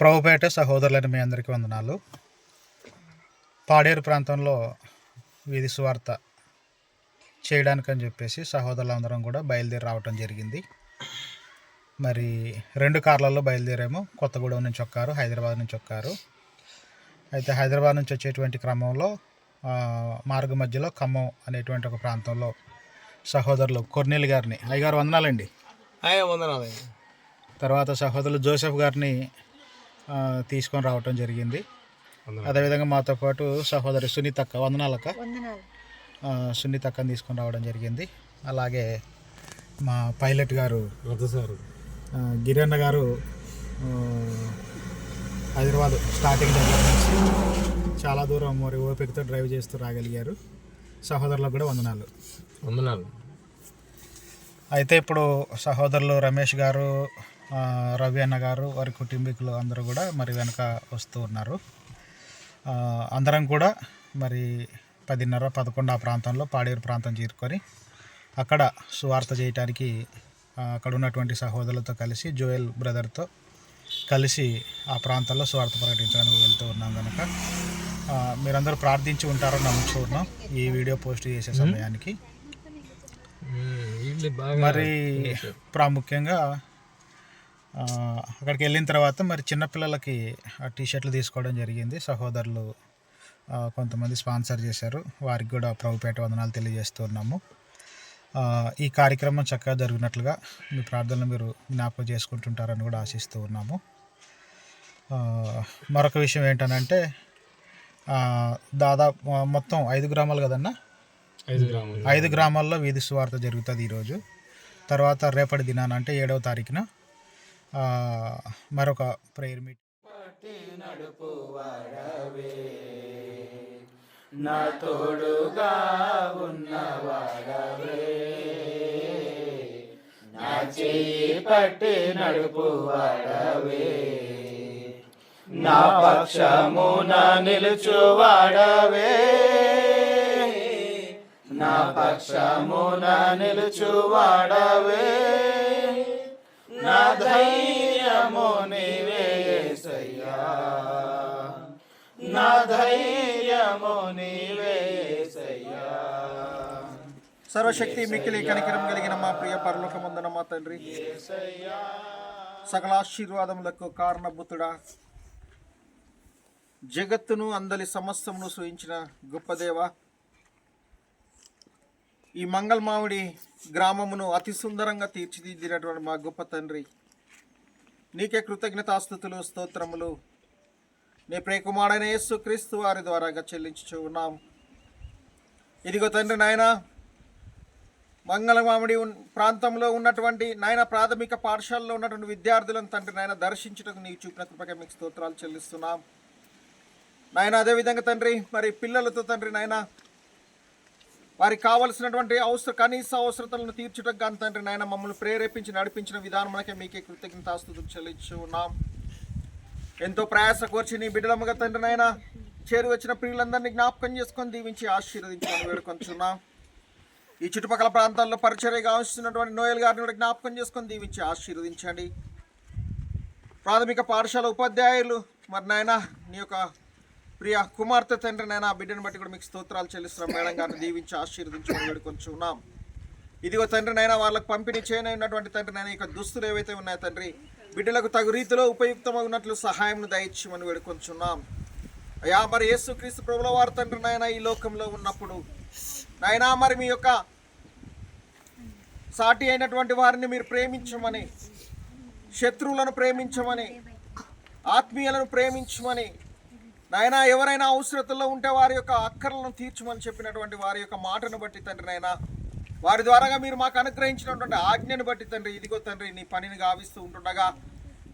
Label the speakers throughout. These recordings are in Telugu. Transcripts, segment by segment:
Speaker 1: ప్రభుపేట సహోదరులని మీ అందరికీ వందనాలు. పాడేరు ప్రాంతంలో వీధి సువార్త చేయడానికని చెప్పేసి సహోదరులందరం కూడా బయలుదేరి రావటం జరిగింది. మరి రెండు కార్లలో బయలుదేరాము. కొత్తగూడెం నుంచి ఒక్కారు హైదరాబాద్ నుంచి ఒక్కారు. అయితే హైదరాబాద్ నుంచి వచ్చేటువంటి క్రమంలో మార్గ మధ్యలో ఖమ్మం అనేటువంటి ఒక ప్రాంతంలో సహోదరులు కొర్నీల్ గారిని. అయ్యగారు వందనాలండి.
Speaker 2: అయ్యా వందనాలు
Speaker 1: తర్వాత సహోదరులు జోసెఫ్ గారిని తీసుకొని రావటం జరిగింది. అదేవిధంగా మాతో పాటు సహోదరి సునీతక్క వందనాలక్క.
Speaker 3: వందనాలు.
Speaker 1: ఆ, సునీతక్కని తీసుకొని రావడం జరిగింది. అలాగే మా పైలట్ గారు
Speaker 2: సార్.
Speaker 1: గిరన్న గారు హైదరాబాద్ స్టార్టింగ్ దగ్గర నుంచి చాలా దూరం మరి ఓపికతో డ్రైవ్ చేస్తూ రాగలిగారు. సహోదరులకు కూడా వందనాలు.
Speaker 2: వందనాలు.
Speaker 1: అయితే ఇప్పుడు సహోదరులు రమేష్ గారు రవి అన్న గారు వారి కుటుంబీకులు అందరూ కూడా మరి వెనక వస్తూ ఉన్నారు. అందరం కూడా మరి పదిన్నర పదకొండు ఆ ప్రాంతంలో పాడేరు ప్రాంతం చేరుకొని అక్కడ సువార్త చేయటానికి అక్కడ ఉన్నటువంటి సహోదరులతో కలిసి జోయల్ బ్రదర్తో కలిసి ఆ ప్రాంతాల్లో సువార్త ప్రకటించడానికి వెళ్తూ ఉన్నాం కనుక మీరందరూ ప్రార్థించి ఉంటారని నమ్ముతున్నాం ఈ వీడియో పోస్ట్ చేసే సమయానికి. మరి ప్రాముఖ్యంగా అక్కడికి వెళ్ళిన తర్వాత మరి చిన్నపిల్లలకి ఆ టీ షర్ట్లు తీసుకోవడం జరిగింది. సహోదరులు కొంతమంది స్పాన్సర్ చేశారు. వారికి కూడా ప్రభుపేట వందనాలు తెలియజేస్తున్నాము ఈ కార్యక్రమం చక్కగా జరిగినట్లుగా మీ ప్రార్థనలు మీరు జ్ఞాపకం చేసుకుంటుంటారని కూడా ఆశిస్తూ ఉన్నాము. మరొక విషయం ఏంటనంటే దాదాపు మొత్తం ఐదు గ్రామాలు కదన్నా?
Speaker 2: ఐదు గ్రాములు.
Speaker 1: ఐదు గ్రామాల్లో వీధి సువార్త జరుగుతుంది ఈరోజు. తర్వాత రేపటి దినాన అంటే ఏడవ తారీఖున మరొక ప్రేయర్ మీట్
Speaker 4: పట్టి నడుపు వాడవే. నా పక్షమున నిలుచు వాడవే. నా పక్షమున నిలుచు వాడవే. నా ధైర్యము నా ధైర్యము
Speaker 5: సర్వశక్తి మిక్కిలి కనికరం కలిగిన మా ప్రియ పరలోకమందున మా తండ్రి. సకల ఆశీర్వాదములకు కారణభూతుడా. జగత్తును అందలి సమస్తమును సూచించిన గొప్ప దేవ. ఈ మంగళమావిడి గ్రామమును అతి సుందరంగా తీర్చిదిద్దినటువంటి మా గొప్ప తండ్రి. నీకే కృతజ్ఞతాస్థుతులు స్తోత్రములు. నీ ప్రేకుమాడైన యేసు క్రీస్తు వారి ద్వారాగా చెల్లించుచు ఉన్నాం. ఇదిగో తండ్రి నాయనా మంగళమామిడి ఉన్- ప్రాంతంలో ఉన్నటువంటి నాయన ప్రాథమిక పాఠశాలలో ఉన్నటువంటి విద్యార్థులను తండ్రి నాయన దర్శించడానికి నీకు చూపిన కృపగా మీకు స్తోత్రాలు చెల్లిస్తున్నాం. నాయన అదేవిధంగా తండ్రి మరి పిల్లలతో తండ్రి నాయన వారికి కావలసినటువంటి అవసర కనీస అవసరతలను తీర్చుటకు కానీ తండ్రి నాయన మమ్మల్ని ప్రేరేపించి నడిపించిన విధానం మనకే మీకే కృతజ్ఞత చెల్లించు చెల్లించున్నాం ఎంతో ప్రయాస కోర్చి నీ బిడ్డలమ్మగా తండ్రి నాయన చేరి వచ్చిన ప్రియులందరినీ జ్ఞాపకం చేసుకొని దీవించి ఆశీర్వదించాలని వేడుకొంచున్నాం ఈ చుట్టుపక్కల ప్రాంతాల్లో పరిచర్యగా ఆశిస్తున్నటువంటి నోయల్ గారిని కూడా జ్ఞాపకం చేసుకొని దీవించి ఆశీర్వదించండి. ప్రాథమిక పాఠశాల ఉపాధ్యాయులు మరి నాయన నీ యొక్క ప్రియ కుమార్తె తండ్రి నేను ఆ బిడ్డను బట్టి కూడా మీకు స్తోత్రాలు చెల్లిస్తున్నాం. మేడం గారిని దీవించి ఆశీర్వదించమని వేడుకొంచు ఉన్నాం ఇదిగో తండ్రి నైనా వాళ్ళకి పంపిణీ చేయనటువంటి తండ్రి నాయన ఇక దుస్తులు ఏవైతే ఉన్నాయో తండ్రి బిడ్డలకు తగు రీతిలో ఉపయుక్తమగినట్లు సహాయం దయచేయమని వేడుకొంచున్నాం. అయ్యా మరి యేసుక్రీస్తు ప్రభుల వారి తండ్రి నాయన ఈ లోకంలో ఉన్నప్పుడు నాయనా మరి మీ యొక్క సాటి అయినటువంటి వారిని మీరు ప్రేమించమని శత్రువులను ప్రేమించమని ఆత్మీయులను ప్రేమించమని నాయనా ఎవరైనా అవసరతల్లో ఉంటే వారి యొక్క అక్కర్లను తీర్చమని చెప్పినటువంటి వారి యొక్క మాటను బట్టి తండ్రి నాయనా వారి ద్వారాగా మీరు మాకు అనుగ్రహించినటువంటి ఆజ్ఞను బట్టి తండ్రి ఇదిగో తండ్రి నీ పనిని గావిస్తూ ఉంటుండగా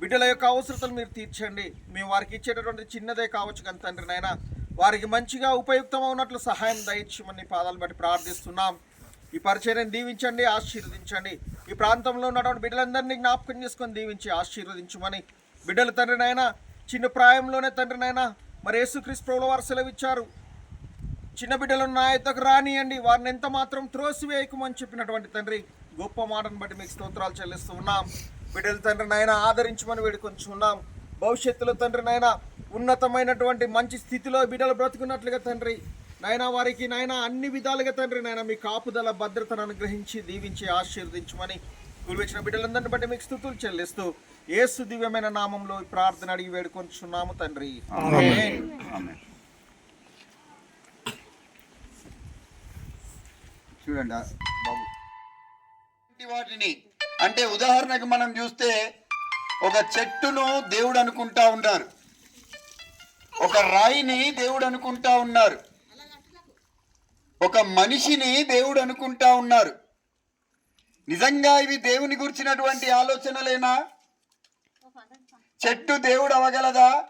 Speaker 5: బిడ్డల యొక్క అవసరతలు మీరు తీర్చండి. మేము వారికి ఇచ్చేటటువంటి చిన్నదే కావచ్చు కానీ తండ్రి నాయనా వారికి మంచిగా ఉపయుక్తమవునట్లు సహాయం దయచేయమని పాదాలు బట్టి ప్రార్థిస్తున్నాం. ఈ పరిచయం దీవించండి ఆశీర్వదించండి. ఈ ప్రాంతంలో ఉన్నటువంటి బిడ్డలందరినీ జ్ఞాపకం చేసుకొని దీవించి ఆశీర్వదించమని బిడ్డల తండ్రి చిన్న ప్రాయంలోనే తండ్రి మరి యేసుక్రీస్తు ప్రభుల వారు సెలవిచ్చారు. చిన్న బిడ్డలను నా యొద్దకు రానియండి. వారిని ఎంత మాత్రం త్రోసివేయకమని చెప్పినటువంటి తండ్రి గొప్ప మాటను బట్టి మీకు స్తోత్రాలు చెల్లిస్తూ ఉన్నాం. బిడ్డల తండ్రి నాయన ఆదరించమని వేడుకొంచున్నాం భవిష్యత్తులో తండ్రి నాయన ఉన్నతమైనటువంటి మంచి స్థితిలో బిడ్డలు బ్రతుకున్నట్లుగా తండ్రి. నాయన వారికి నాయన అన్ని విధాలుగా తండ్రి నాయన మీ కాపుదల భద్రతను అనుగ్రహించి దీవించి ఆశీర్వదించమని కులివచ్చిన బిడ్డలందరిని బట్టి మీకు స్థుతులు చెల్లిస్తూ ఏసు దివ్యమైన నామంలో ప్రార్థన అడిగి వేడుకొంచున్నాము తండ్రి.
Speaker 3: చూడండి బాబు. వాటిని అంటే ఉదాహరణకు మనం చూస్తే ఒక చెట్టును దేవుడు అనుకుంటా ఉన్నారు. ఒక రాయిని దేవుడు అనుకుంటా ఉన్నారు. ఒక మనిషిని దేవుడు అనుకుంటా ఉన్నారు. నిజంగా ఇవి దేవుని గురించినటువంటి ఆలోచనలేనా? చెట్టు దేవుడు అవగలదా?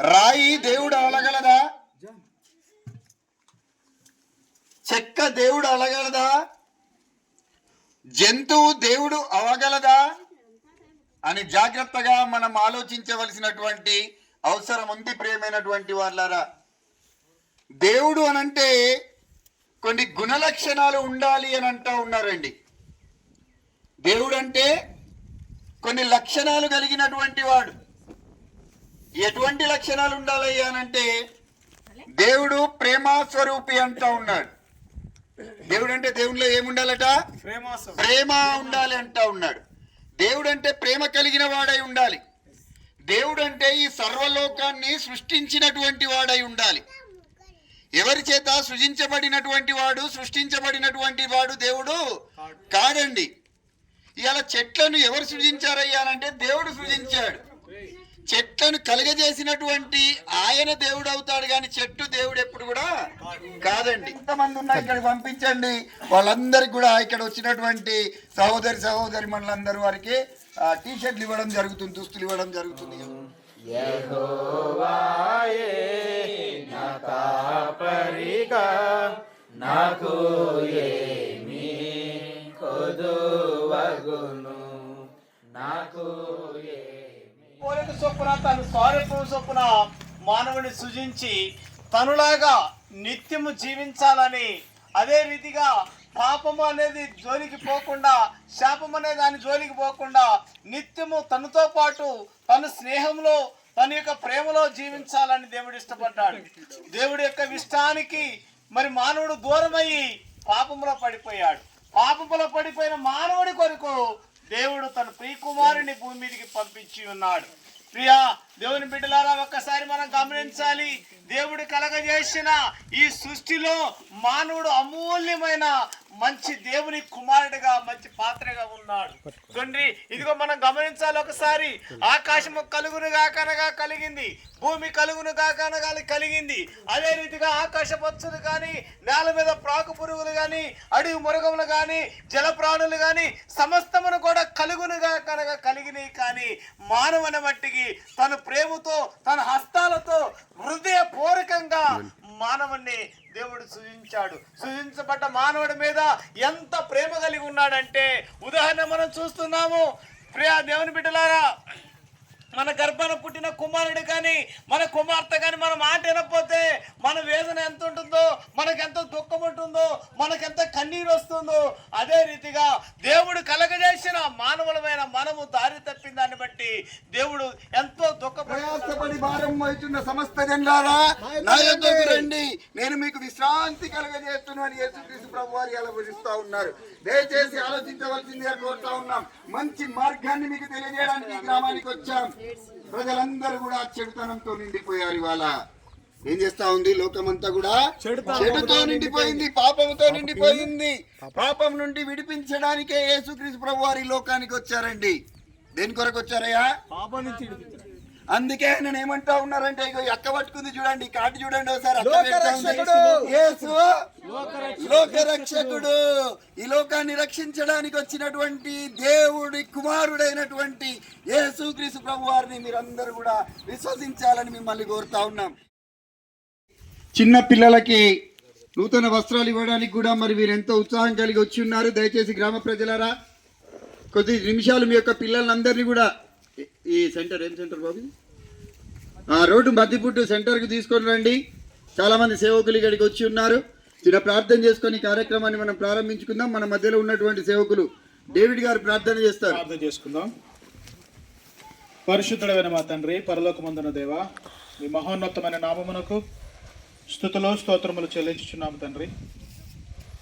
Speaker 3: రాయి దేవుడు అవగలదా? చెక్క దేవుడు అవగలదా? జంతువు దేవుడు అవగలదా? అని జాగ్రత్తగా మనం ఆలోచించవలసినటువంటి అవసరం ఉంది ప్రియమైనటువంటి వాళ్ళారా దేవుడు అనంటే కొన్ని గుణలక్షణాలు ఉండాలి అని అంటా ఉన్నారండి. దేవుడు అంటే కొన్ని లక్షణాలు కలిగినటువంటి వాడు. ఎటువంటి లక్షణాలు ఉండాలయ్యానంటే దేవుడు ప్రేమ స్వరూపి అంటా ఉన్నాడు. దేవుడు అంటే దేవుడిలో ఏముండాలట? ప్రేమ ఉండాలి అంటా ఉన్నాడు. దేవుడు అంటే ప్రేమ కలిగిన వాడై ఉండాలి. దేవుడు అంటే ఈ సర్వలోకాన్ని సృష్టించినటువంటి వాడై ఉండాలి. ఎవరి చేత సృజించబడినటువంటి వాడు సృష్టించబడినటువంటి వాడు దేవుడు కాదండి. ఇవాళ చెట్లను ఎవరు సృజించారయ్యానంటే దేవుడు సృజించాడు. చెట్లను కలుగజేసినటువంటి ఆయన దేవుడు అవుతాడు కానీ చెట్టు దేవుడు ఎప్పుడు కూడా కాదండి. ఎంతమంది ఉన్నా ఇక్కడ పంపించండి. వాళ్ళందరికి కూడా ఇక్కడ వచ్చినటువంటి సహోదరి సహోదరి మనులందరూ వారికి టీ షర్ట్లు ఇవ్వడం జరుగుతుంది దుస్తులు ఇవ్వడం జరుగుతుంది.
Speaker 4: నాకు ఏమి నాకు
Speaker 6: పోలిక చొప్పున తన స్వరూపం చొప్పున మానవుని సృజించి తనులాగా నిత్యము జీవించాలని అదే రీతిగా పాపము అనేది జోలికి పోకుండా శాపం అనే దాని జోలికి పోకుండా నిత్యము తనతో పాటు తన స్నేహంలో తన యొక్క ప్రేమలో జీవించాలని దేవుడు ఇష్టపడ్డాడు. దేవుడి యొక్క ఇష్టానికి మరి మానవుడు దూరమయ్యి పాపంలో పడిపోయాడు. పాపములో పడిపోయిన మానవుడి కొరకు దేవుడు తన ప్రియకుమారుని భూమి మీదకి పంపించి ఉన్నాడు. ప్రియా దేవుని బిడ్డలారా ఒక్కసారి మనం గమనించాలి. దేవుడు కలగజేసిన ఈ సృష్టిలో మానవుడు అమూల్యమైన మంచి దేవుని కుమారుడిగా మంచి పాత్రగా ఉన్నాడు. తండ్రి ఇదిగో మనం గమనించాలి ఒకసారి. ఆకాశము కలుగునుగా కనగా కలిగింది. భూమి కలుగునుగా కనగా కలిగింది. అదే రీతిగా ఆకాశ పక్షులు కానీ నేల మీద ప్రాకు పురుగులు కానీ అడవి మృగములు కానీ జల ప్రాణులు కానీ సమస్తమును కూడా కలుగునుగా కనగా కలిగినాయి కానీ మానవుని మట్టికి తన ప్రేమతో తన హస్తాలతో హృదయపూర్వకంగా మానవుణ్ణి దేవుడు సృజించాడు సృజించబడ్డ మానవుడి మీద ఎంత ప్రేమ కలిగి ఉన్నాడంటే ఉదాహరణ మనం చూస్తున్నాము. ప్రియా దేవుని బిడ్డలారా మన గర్భాన పుట్టిన కుమారుడు కానీ మన కుమార్తె కానీ మన మాట వినకపోతే మన వేదన ఎంత ఉంటుందో మనకు ఎంత దుఃఖం ఉంటుందో మనకు ఎంత కన్నీరు వస్తుందో అదే రీతిగా దేవుడు కలగజేసిన మానవులమైన మనము దారి తప్పిన దాన్ని బట్టి దేవుడు ఎంతో దుఃఖపడి
Speaker 3: భారం అవుతున్న సమస్త రండి. నేను మీకు విశ్రాంతి కలగజేస్తున్నాను. యేసుక్రీస్తు ప్రభు వారి అలా భజిస్తా ఉన్నారు. దయచేసి ఆలోచించవలసిందిగా కోరుతా ఉన్నాం. మంచి మార్గాన్ని మీకు తెలియజేయడానికి గ్రామానికి వచ్చాం. ప్రజలందరూ కూడా చెడుతనంతో నిండిపోయారు ఇవాళ. ఏం చేస్తా ఉంది? లోకమంతా కూడా చెడుతో నిండిపోయింది పాపంతో నిండిపోయింది. పాపం. నుండి విడిపించడానికే యేసుక్రీస్తు ప్రభు వారి లోకానికి వచ్చారండి. దేని కొరకు వచ్చారయ్యా? అందుకే ఆయన ఏమంటా ఉన్నారంటే ఇగో ఎక్క పట్టుకుంది చూడండి కార్డు చూడండి ఒకసారి లోకరక్షకుడు ఈ లోకాన్ని రక్షించడానికి వచ్చినటువంటి దేవుడి కుమారుడైనటువంటి యేసుక్రీస్తు ప్రభు వారిని మీరందరూ కూడా విశ్వసించాలని మిమ్మల్ని కోరుతా ఉన్నాం. చిన్న పిల్లలకి నూతన వస్త్రాలు ఇవ్వడానికి కూడా మరి వీరు ఎంతో ఉత్సాహం కలిగి వచ్చి ఉన్నారు. దయచేసి గ్రామ ప్రజలారా కొద్ది నిమిషాలు మీ యొక్క పిల్లలందరినీ కూడా ఈ- సెంటర్ ఏం సెంటర్ బాబు? ఆ రోడ్డు మద్దిపుట్టు సెంటర్కి తీసుకొని రండి. చాలామంది సేవకులు ఇక్కడికి వచ్చి ఉన్నారు. చిన్న ప్రార్థన చేసుకొని కార్యక్రమాన్ని మనం ప్రారంభించుకుందాం. మన మధ్యలో ఉన్నటువంటి సేవకులు డేవిడ్ గారు ప్రార్థన చేస్తారు.
Speaker 1: ప్రార్థన చేసుకుందాం. పరిశుద్ధుడైన మా తండ్రి పరలోకమందున దేవ మీ మహోన్నతమైన నామమునకు స్థుతులు స్తోత్రములు చెల్లించుచున్నాము తండ్రి.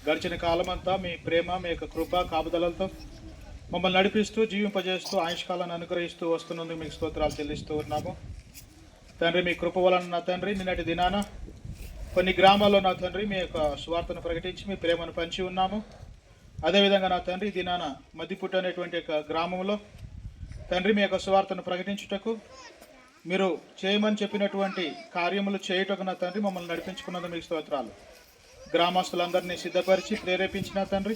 Speaker 1: గడిచిన కాలమంతా మీ ప్రేమ మీ యొక్క కృప కాపుదలతో మమ్మల్ని నడిపిస్తూ జీవింపజేస్తూ ఆయుష్కాలాన్ని అనుగ్రహిస్తూ వస్తున్నందుకు మీకు స్తోత్రాలు చెల్లిస్తూ ఉన్నాము. తండ్రి మీ కృప వలన నా తండ్రి నిన్నటి దినాన కొన్ని గ్రామాల్లో నా తండ్రి మీ యొక్క స్వార్థను ప్రకటించి మీ ప్రేమను పంచి ఉన్నాము. అదేవిధంగా నా తండ్రి దినాన మద్దిపుట్టు అనేటువంటి యొక్క గ్రామంలో తండ్రి మీ యొక్క స్వార్థను ప్రకటించుటకు మీరు చేయమని చెప్పినటువంటి కార్యములు చేయుటకు నా తండ్రి మమ్మల్ని నడిపించుకున్నందుకు మీకు స్తోత్రాలు. గ్రామస్తులందరినీ సిద్ధపరిచి ప్రేరేపించిన తండ్రి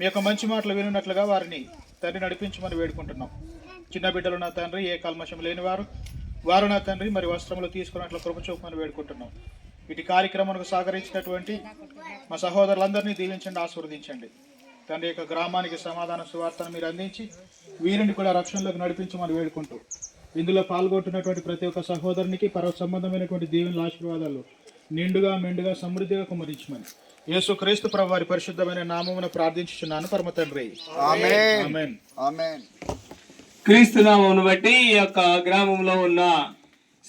Speaker 1: మీ యొక్క మంచి మాటలు వినున్నట్లుగా వారిని తండ్రి నడిపించమని వేడుకుంటున్నాం. చిన్న బిడ్డలు నా తండ్రి ఏ కల్మషం లేని వారు వారు నా తండ్రి మరి వస్త్రములు తీసుకున్నట్లు కృపచూపమని వేడుకుంటున్నాం. వీటి కార్యక్రమానికి సహకరించినటువంటి మా సహోదరులందరినీ దీవించండి ఆశీర్వదించండి. తండ్రి యొక్క గ్రామానికి సమాధాన సువార్తను మీరు అందించి వీరిని కూడా రక్షణలోకి నడిపించమని వేడుకుంటూ ఇందులో పాల్గొంటున్నటువంటి ప్రతి ఒక్క సహోదరునికి పర సంబంధమైనటువంటి దీవెనల ఆశీర్వాదాలు నిండుగా మెండుగా సమృద్ధిగా కుమరించమని యేసు క్రీస్తు ప్రభు వారి పరిశుద్ధమైన నామమున ప్రార్థించుచున్నాను. పరమ తండ్రి. ఆమేన్.
Speaker 3: ఆమేన్.
Speaker 6: క్రీస్తు నామమును బట్టి ఈ యొక్క గ్రామంలో ఉన్న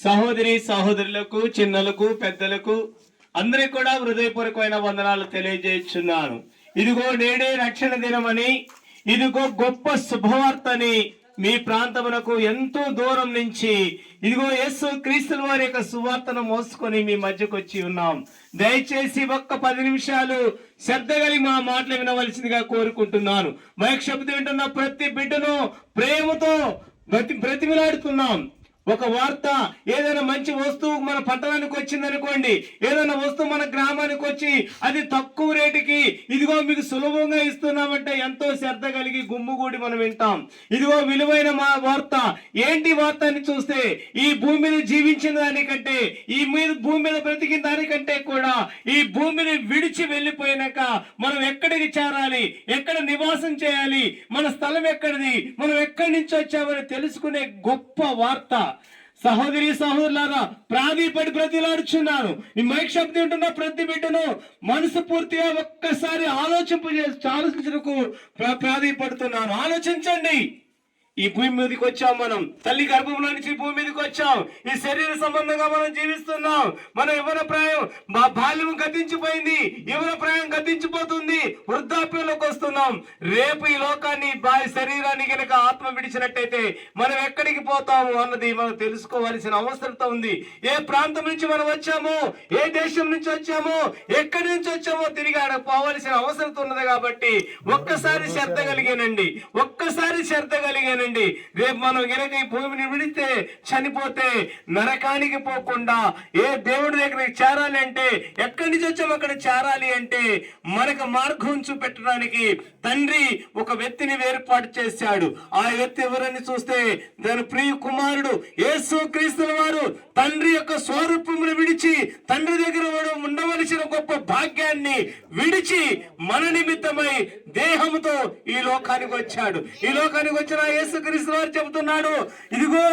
Speaker 6: సహోదరి సహోదరులకు చిన్నలకు పెద్దలకు అందరికి కూడా హృదయపూర్వకమైన వందనాలు తెలియజేస్తున్నాను. ఇదిగో నేడే రక్షణ దినమని ఇదిగో గొప్ప శుభవార్తని మీ ప్రాంతమునకు ఎంతో దూరం నుంచి ఇదిగో యేసు క్రీస్తుల వారి యొక్క సువార్తను మోసుకొని మీ మధ్యకు వచ్చి ఉన్నాం. దయచేసి ఒక్క పది నిమిషాలు శ్రద్ధ కలిగి మా మాటలు వినవలసిందిగా కోరుకుంటున్నాను. వైక్షబ్ది వింటున్న ప్రతి బిడ్డను ప్రేమతో ప్రతి బ్రతిమిలాడుతున్నాం. ఒక వార్త ఏదైనా మంచి వస్తువు మన పట్టణానికి వచ్చింది అనుకోండి ఏదైనా వస్తువు మన గ్రామానికి వచ్చి అది తక్కువ రేటుకి ఇదిగో మీకు సులభంగా ఇస్తున్నామంటే ఎంతో శ్రద్ధ కలిగి గుమ్ముగూడి మనం వింటాం. ఇదిగో విలువైన మా వార్త. ఏంటి వార్త అని చూస్తే ఈ భూమి మీద జీవించిన దానికంటే ఈ మీద భూమి మీద బ్రతికిన దానికంటే కూడా ఈ భూమిని విడిచి వెళ్ళిపోయినాక మనం ఎక్కడికి చేరాలి? ఎక్కడ నివాసం చేయాలి? మన స్థలం ఎక్కడిది? మనం ఎక్కడి నుంచి వచ్చామని తెలుసుకునే గొప్ప వార్త. సహోదరి సహోదరులారా ప్రాధిపడి ప్రతిలాడుచున్నాను ఈ మైక్ శబ్దం ఉంటున్న ప్రతి బిడ్డను మనసు పూర్తిగా ఒక్కసారి ఆలోచింపు ఆలోచించడానికి ప్రా- ప్రాధీపడుతున్నాను. ఆలోచించండి. ఈ భూమి మీదకి వచ్చాం మనం. తల్లి గర్భంలో నుంచి భూమి మీదకి వచ్చాం. ఈ శరీర సంబంధంగా మనం జీవిస్తున్నాం. మన యువన ప్రాయం మా బాల్యం గతించిపోయింది. యువన ప్రాయం గతించిపోతుంది. వృద్ధాప్యంలోకి వస్తున్నాం. రేపు ఈ లోకాన్ని బాయ్ శరీరాన్ని గనక ఆత్మ విడిచినట్టయితే మనం ఎక్కడికి పోతాము అన్నది మనం తెలుసుకోవాల్సిన అవసరత ఉంది. ఏ ప్రాంతం నుంచి మనం వచ్చాము ఏ దేశం నుంచి వచ్చాము ఎక్కడి నుంచి వచ్చామో తిరిగి ఆడ పోవాల్సిన అవసరం ఉన్నది కాబట్టి ఒక్కసారి శ్రద్ధ కలిగానండి. ఒక్కసారి శ్రద్ధ కలిగానండి రేపు మనం గనక ఈ భూమిని విడితే చనిపోతే నరకానికి పోకుండా ఏ దేవుడి దగ్గరికి చేరాలి అంటే ఎక్కడి నుంచి వచ్చాము అక్కడ చేరాలి అంటే మనకు మార్గం చూపెట్టడానికి తండ్రి ఒక వ్యక్తిని ఏర్పాటు చేశాడు. ఆ వ్యక్తి ఎవరని చూస్తే దాని ప్రియ కుమారుడు యేసు క్రీస్తుల వారు తండ్రి యొక్క స్వరూపమును విడిచి తండ్రి దగ్గర వాడు ఉండవలసిన గొప్ప భాగ్యాన్ని విడిచి మన నిమిత్తమై దేహముతో ఈ లోకానికి వచ్చాడు. ఈ లోకానికి వచ్చిన యేసు యేసుక్రీస్తు వారు చెబుతున్నాడు ఇదిగో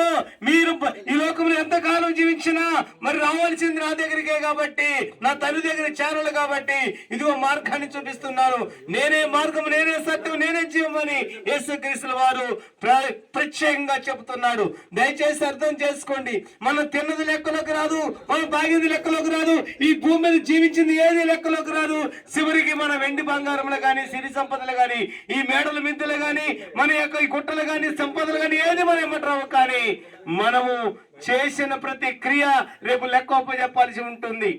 Speaker 6: మీరు ఈ లోకంలో ఎంతకాలం జీవించినా మరి రావాల్సింది నా దగ్గరికే కాబట్టి నా తల్లి దగ్గర చేరాలి కాబట్టి ఇదిగో మార్గాన్ని చూపిస్తున్నాను. నేనే మార్గం నేనే సత్యం నేనే జీవమని యేసుక్రీస్తుల వారు ప్ర- ప్రత్యేకంగా చెబుతున్నాడు. దయచేసి అర్థం చేసుకోండి మనం తిన్నది లెక్కలోకి రాదు మనం బాగింది లెక్కలోకి రాదు ఈ భూమి మీద జీవించింది ఏది లెక్కలోకి రాదు. చివరికి మన వెండి బంగారములు కానీ సిరి సంపదలు కానీ ఈ మేడల మింతలు కానీ మన యొక్క ఈ గుట్టలు కానీ సంపదలు కానీ ఏది మనం ఏమంటారు కానీ మనము చేసిన ప్రతి క్రియ రేపు లెక్క చెప్పాల్సి ఉంటుంది.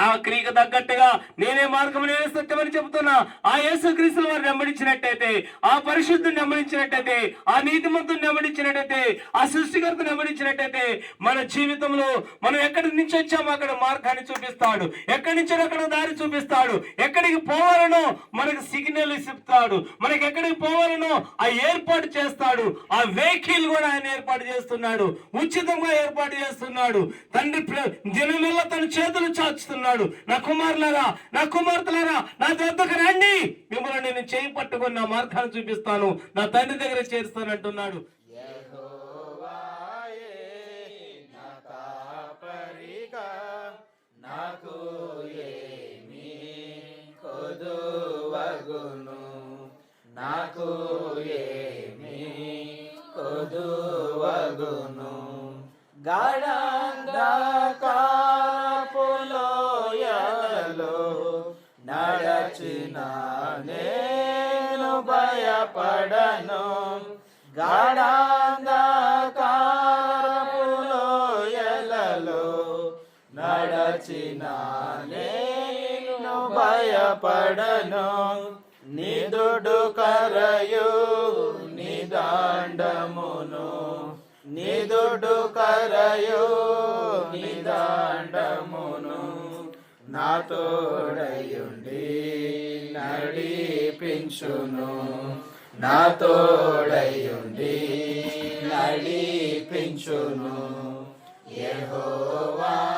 Speaker 6: ఆ క్రియకు తగ్గట్టుగా నేనే మార్గం నేనే సత్యమని చెబుతున్నా. ఆ యేసు క్రీస్తుల వారిని వెంబడించినట్టయితే ఆ పరిశుద్ధుని వెంబడించినట్టయితే ఆ నీతిమంతుని వెంబడించినట్టయితే ఆ సృష్టికర్తను వెంబడించినట్టయితే మన జీవితంలో మనం ఎక్కడి నుంచి వచ్చామో అక్కడ మార్గాన్ని చూపిస్తాడు. ఎక్కడి నుంచి అక్కడ దారి చూపిస్తాడు. ఎక్కడికి పోవాలనో మనకు సిగ్నల్ ఇస్తాడు. మనకి ఎక్కడికి పోవాలనో ఆ ఏర్పాటు చేస్తాడు. ఆ వెహికల్ కూడా ఆయన ఏర్పాటు చేస్తున్నాడు. ఉచితంగా ఏర్పాటు చేస్తున్నాడు. తండ్రి ప్ర- దినమెల్లా తన చేతులు చాచుతున్నాడు. నా కుమారులారా నా కుమార్తెలారా నా వద్దకు రండి. మిమ్మల్ని నేను చేయి పట్టుకొని నా మార్గాన్ని చూపిస్తాను. నా తండ్రి దగ్గర చేరుస్తానంటున్నాడు.
Speaker 4: నా నాకు ఏమి కొదువగును. నాకు ఏమి కొదువగును. గాడా పడను. గాఢంధకారపులోయలలో నడచిన నేను భయపడను. నిదుడు కరయు నిదాండమును. నిదుడు కరయు నిదాండమును. నా తోడయుండి నడిపించును. నా తోడయుండి నడిపించును. యెహోవా